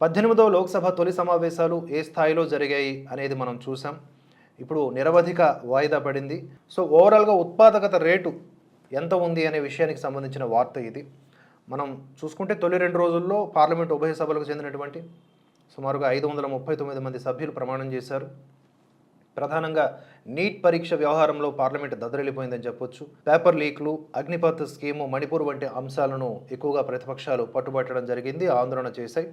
పద్దెనిమిదవ లోక్సభ తొలి సమావేశాలు ఏ స్థాయిలో జరిగాయి అనేది మనం చూసాం. ఇప్పుడు నిరవధిక వాయిదా పడింది. సో ఓవరాల్గా ఉత్పాదకత రేటు ఎంత ఉంది అనే విషయానికి సంబంధించిన వార్త ఇది. మనం చూసుకుంటే తొలి రెండు రోజుల్లో పార్లమెంట్ ఉభయ సభలకు చెందినటువంటి సుమారుగా ఐదు వందల ముప్పై తొమ్మిది మంది సభ్యులు ప్రమాణం చేశారు. ప్రధానంగా నీట్ పరీక్ష వ్యవహారంలో పార్లమెంట్ దద్దరిల్లిపోయిందని చెప్పొచ్చు. పేపర్ లీక్లు అగ్నిపత్ స్కీము మణిపూర్ వంటి అంశాలను ఎక్కువగా ప్రతిపక్షాలు పట్టుబట్టడం జరిగింది ఆందోళన చేశాయి.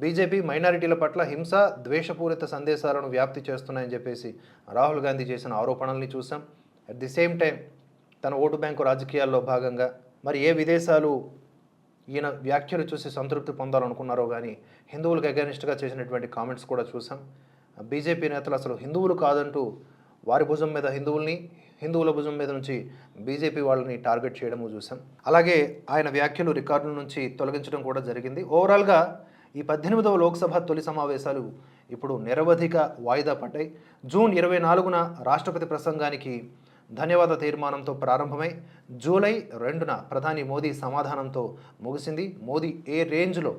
బీజేపీ మైనారిటీల పట్ల హింస ద్వేషపూరిత సందేశాలను వ్యాప్తి చేస్తున్నాయని చెప్పేసి రాహుల్ గాంధీ చేసిన ఆరోపణల్ని చూసాం. అట్ ది సేమ్ టైం తన ఓటు బ్యాంకు రాజకీయాల్లో భాగంగా మరి ఏ విదేశాలు ఈయన వ్యాఖ్యలు చూసి సంతృప్తి పొందాలనుకున్నారో కానీ హిందువులకు అగెనిస్ట్గా చేసినటువంటి కామెంట్స్ కూడా చూసాం. బీజేపీ నేతలు అసలు హిందువులు కాదంటూ వారి భుజం మీద హిందువుల్ని హిందువుల భుజం మీద నుంచి బీజేపీ వాళ్ళని టార్గెట్ చేయడము చూసాం. అలాగే ఆయన వ్యాఖ్యలు రికార్డుల నుంచి తొలగించడం కూడా జరిగింది. ఓవరాల్గా ఈ పద్దెనిమిదవ లోక్సభ తొలి సమావేశాలు ఇప్పుడు నిరవధిక వాయిదా పడ్డాయి. జూన్ ఇరవై నాలుగున రాష్ట్రపతి ప్రసంగానికి ధన్యవాద తీర్మానంతో ప్రారంభమై జూలై రెండున ప్రధాని మోదీ సమాధానంతో ముగిసింది. మోదీ ఏ రేంజ్లో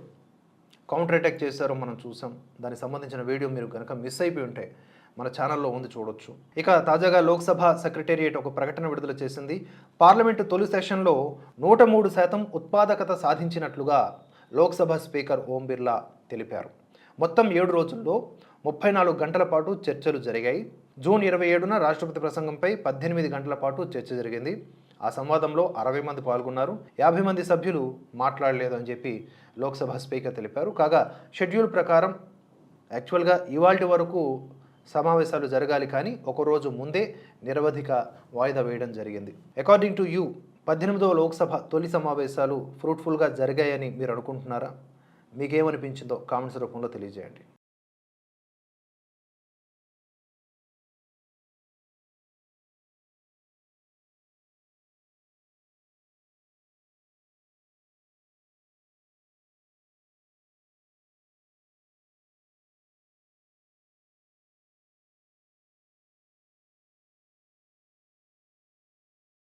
కౌంటర్ అటాక్ చేశారో మనం చూసాం. దానికి సంబంధించిన వీడియో మీరు కనుక మిస్ అయిపోయి ఉంటే మన ఛానల్లో ఉంది చూడొచ్చు. ఇక తాజాగా లోక్సభ సెక్రటేరియట్ ఒక ప్రకటన విడుదల చేసింది. పార్లమెంటు తొలి సెషన్లో నూట మూడు శాతం ఉత్పాదకత సాధించినట్లుగా లోక్సభ స్పీకర్ ఓం బిర్లా తెలిపారు. మొత్తం ఏడు రోజుల్లో ముప్పై నాలుగు గంటల పాటు చర్చలు జరిగాయి. జూన్ ఇరవై ఏడున రాష్ట్రపతి ప్రసంగంపై పద్దెనిమిది గంటల పాటు చర్చ జరిగింది. ఆ సంవాదంలో అరవై మంది పాల్గొన్నారు. యాభై మంది సభ్యులు మాట్లాడలేదు అని చెప్పి లోక్సభ స్పీకర్ తెలిపారు. కాగా షెడ్యూల్ ప్రకారం యాక్చువల్గా ఇవాళ వరకు సమావేశాలు జరగాలి కానీ ఒక రోజు ముందే నిరవధిక వాయిదా వేయడం జరిగింది. అకార్డింగ్ టు యూ పద్దెనిమిదవ లోక్సభ తొలి సమావేశాలు ఫ్రూట్ఫుల్గా జరిగాయని మీరు అనుకుంటున్నారా? మీకేమనిపించిందో కామెంట్స్ రూపంలో తెలియజేయండి.